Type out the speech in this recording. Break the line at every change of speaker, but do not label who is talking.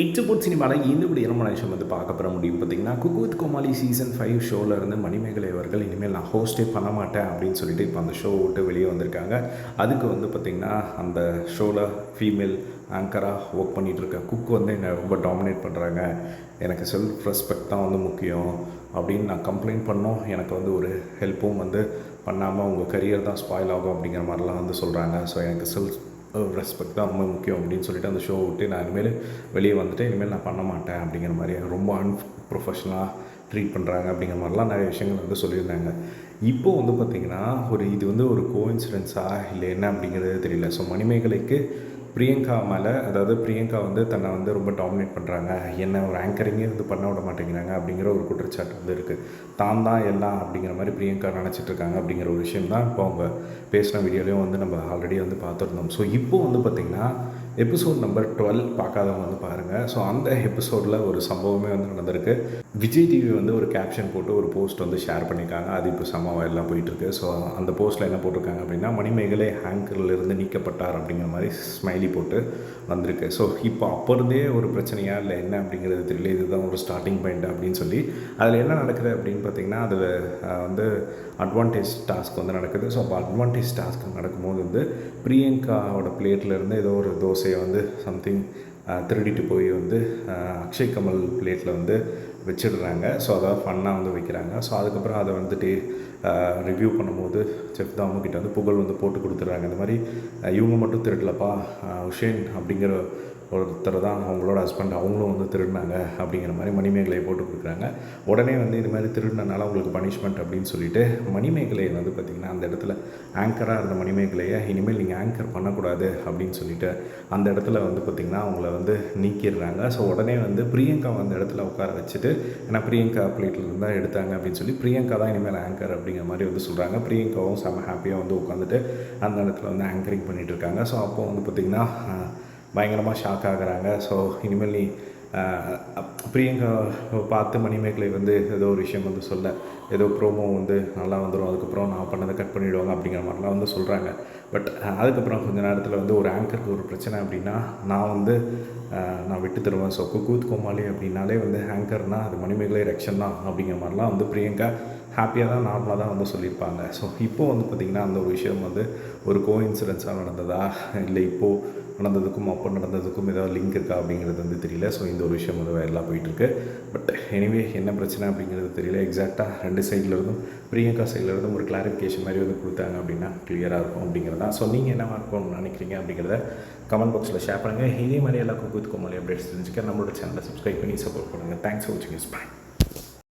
It's சினிமாவில் இன்னும் இப்படி என்ன விஷயம் வந்து பார்க்க பெற முடியும். பார்த்தீங்கன்னா cook with Komali season five ஷோவில் இருந்து மணிமேகலை அவர்கள் இனிமேல் நான் ஹோஸ்டே பண்ண மாட்டேன் அப்படின்னு சொல்லிட்டு இப்போ அந்த ஷோ விட்டு வெளியே வந்திருக்காங்க. அதுக்கு வந்து பார்த்திங்கன்னா அந்த ஷோவில் ஃபீமேல் ஆங்கராக ஒர்க் பண்ணிகிட்ருக்க குக் வந்து என்னை ரொம்ப டாமினேட் பண்ணுறாங்க எனக்கு செல்ஃப் ரெஸ்பெக்ட் தான் வந்து முக்கியம் அப்படின்னு நான் கம்ப்ளைண்ட் பண்ணோம். எனக்கு வந்து ஒரு ஹெல்ப்பும் வந்து பண்ணாமல் உங்கள் கரியர் தான் ஸ்பாயில் ஆகும் அப்படிங்கிற மாதிரிலாம் வந்து சொல்கிறாங்க ஸோ எனக்கு செல்ஃப் ரெஸ்பெக்ட் தான் ரொம்ப முக்கியம் அப்படின்னு சொல்லிட்டு அந்த ஷோ விட்டு நான் இனிமேல் வெளியே வந்துட்டு இனிமேல் நான் பண்ண மாட்டேன் அப்படிங்கிற மாதிரி ரொம்ப அன்ப்ரொஃபஷனலாக ட்ரீட் பண்ணுறாங்க அப்படிங்கிற மாதிரிலாம் நிறைய விஷயங்கள் வந்து சொல்லியிருந்தாங்க. இப்போது வந்து பார்த்திங்கன்னா ஒரு இது வந்து ஒரு கோஇன்சிடென்ஸாக இல்லை என்ன அப்படிங்கிறது தெரியல. ஸோ மணிமேகலைக்கு பிரியங்கா மேலே அதாவது பிரியங்கா வந்து தன்னை வந்து ரொம்ப டாமினேட் பண்ணுறாங்க என்ன ஒரு ஆங்கரிங்கே வந்து பண்ண விட மாட்டேங்கிறாங்க அப்படிங்கிற ஒரு குற்றச்சாட்டு வந்து இருக்குது தான் தான் எல்லாம் அப்படிங்கிற மாதிரி பிரியங்கா நினச்சிட்டு இருக்காங்க அப்படிங்கிற ஒரு விஷயம் தான் இப்போ அவங்க பேசின வீடியோலையும் வந்து நம்ம ஆல்ரெடி வந்து பார்த்துருந்தோம். ஸோ இப்போ வந்து பார்த்திங்கன்னா எபிசோட் நம்பர் டுவெல் பார்க்காதவங்க வந்து பாருங்கள் ஸோ அந்த எபிசோடில் ஒரு சம்பவமே வந்து நடந்திருக்கு. விஜய் டிவி வந்து ஒரு கேப்ஷன் போட்டு ஒரு போஸ்ட் வந்து ஷேர் பண்ணியிருக்காங்க. அது இப்போ சம்பவம் எல்லாம் போயிட்டுருக்கு. ஸோ அந்த போஸ்ட்டில் என்ன போட்டிருக்காங்க அப்படின்னா மணிமேகலை ஹேங்கர்லேருந்து நீக்கப்பட்டார் அப்படிங்கிற மாதிரி ஸ்மைலி போட்டு வந்திருக்கு. ஸோ இப்போ அப்போ இருந்தே ஒரு பிரச்சனையாக இல்லை என்ன அப்படிங்கிறது தெரியல. இதுதான் ஒரு ஸ்டார்டிங் பாயிண்ட் அப்படின்னு சொல்லி அதில் என்ன நடக்குது அப்படின்னு பார்த்தீங்கன்னா அதில் வந்து அட்வான்டேஜ் டாஸ்க் வந்து நடக்குது. ஸோ அப்போ அட்வான்டேஜ் டாஸ்க் நடக்கும்போது வந்து பிரியங்காவோட பிளேட்லேருந்து ஏதோ ஒரு தோசை தோசையை வந்து சம்திங் திருடிட்டு போய் வந்து அக்ஷய் கமல் பிளேட்டில் வந்து வச்சிடுறாங்க. ஸோ அதாவது ஃபன்னாக வந்து வைக்கிறாங்க. ஸோ அதுக்கப்புறம் அதை வந்துட்டு ரிவ்யூ பண்ணும்போது செஃப் தாமுக்கிட்ட வந்து புகழ் வந்து போட்டு கொடுத்துட்றாங்க. இந்த மாதிரி இவங்க மட்டும் திருடலப்பா உஷேன் அப்படிங்கிற ஒருத்தர் தான் அவங்களோட ஹஸ்பண்ட் அவங்களும் வந்து திருடினாங்க அப்படிங்கிற மாதிரி மணிமேகலையை போட்டு கொடுக்குறாங்க. உடனே வந்து இது மாதிரி திருடினனால அவங்களுக்கு பனிஷ்மெண்ட் அப்படின்னு சொல்லிட்டு மணிமேகலையை வந்து பார்த்திங்கன்னா அந்த இடத்துல ஆங்கராக இருந்த மணிமேகலையை இனிமேல் நீங்கள் ஆங்கர் பண்ணக்கூடாது அப்படின்னு சொல்லிட்டு அந்த இடத்துல வந்து பார்த்திங்கன்னா அவங்கள வந்து நீக்கிடுறாங்க. ஸோ உடனே வந்து பிரியங்கா அந்த இடத்துல உட்கார வச்சுட்டு ஏன்னா பிரியங்கா பிளேட்டில் இருந்தால் எடுத்தாங்க அப்படின்னு சொல்லி பிரியங்கா தான் இனிமேல் ஆங்கர் அப்படின்னு அப்படிங்கிற மாதிரி வந்து சொல்கிறாங்க பிரியங்காவும் செம்ம ஹாப்பியாக வந்து உட்காந்துட்டு அந்த இடத்துல வந்து ஆங்கரிங் பண்ணிகிட்டு இருக்காங்க. ஸோ அப்போ வந்து பார்த்திங்கன்னா பயங்கரமாக ஷாக் ஆகுறாங்க. ஸோ இனிமேல் நீ பிரியங்கா பார்த்து மணிமேகலை வந்து ஏதோ ஒரு விஷயம் வந்து சொல்ல. ஏதோ ப்ரோமோ வந்து நல்லா வந்துடும் அதுக்கப்புறம் நான் பண்ணதை கட் பண்ணிவிடுவாங்க அப்படிங்கிற மாதிரிலாம் வந்து சொல்கிறாங்க பட் அதுக்கப்புறம் கொஞ்ச நேரத்தில் வந்து ஒரு ஆங்கருக்கு ஒரு பிரச்சனை அப்படின்னா நான் வந்து நான் விட்டு தருவேன். ஸோ குக்கூத் கோமாளி அப்படின்னாலே வந்து ஆங்கர்னால் அது மணிமேகலை ரெக்ஷன் தான் அப்படிங்கிற மாதிரிலாம் வந்து பிரியங்கா ஹாப்பியாக தான் நார்மலாக தான் வந்து சொல்லியிருப்பாங்க. ஸோ இப்போது வந்து பார்த்திங்கன்னா அந்த ஒரு விஷயம் வந்து ஒரு கோ இன்சிடென்ஸாக நடந்ததா? இல்லை இப்போது நடந்ததுக்கும் அப்போ நடந்ததுக்கும் ஏதாவது லிங்க் இருக்கா அப்படிங்கிறது வந்து தெரியல. ஸோ இந்த ஒரு விஷயம் வந்து எல்லாம் போயிட்டுருக்கு. பட் எனிவே என்ன பிரச்சனை அப்படிங்கிறது தெரியல. எக்ஸாக்டாக ரெண்டு சைட்லேருந்தும் பிரியங்கா சைட்லேருந்தும் ஒரு கிளாரிஃபிகேஷன் மாதிரி வந்து கொடுத்தாங்க அப்படின்னா கிளியராக இருக்கும் அப்படிங்கிறது? தான் ஸோ நீங்கள் என்ன இருக்கும்னு நினைக்கிறீங்க அப்படிங்கிறத கமெண்ட் பாக்ஸில் ஷேர் பண்ணுங்கள் இதே மாதிரி எல்லா குக்கு வித் கோமாளி அப்டேட்ஸ் தெரிஞ்சுக்க நம்மளோட சேனலை சப்ஸ்கிரைப் பண்ணி சப்போர்ட் பண்ணுங்கள் தேங்க்ஸ் ஃபார் வாட்சிங் இஸ் பாய்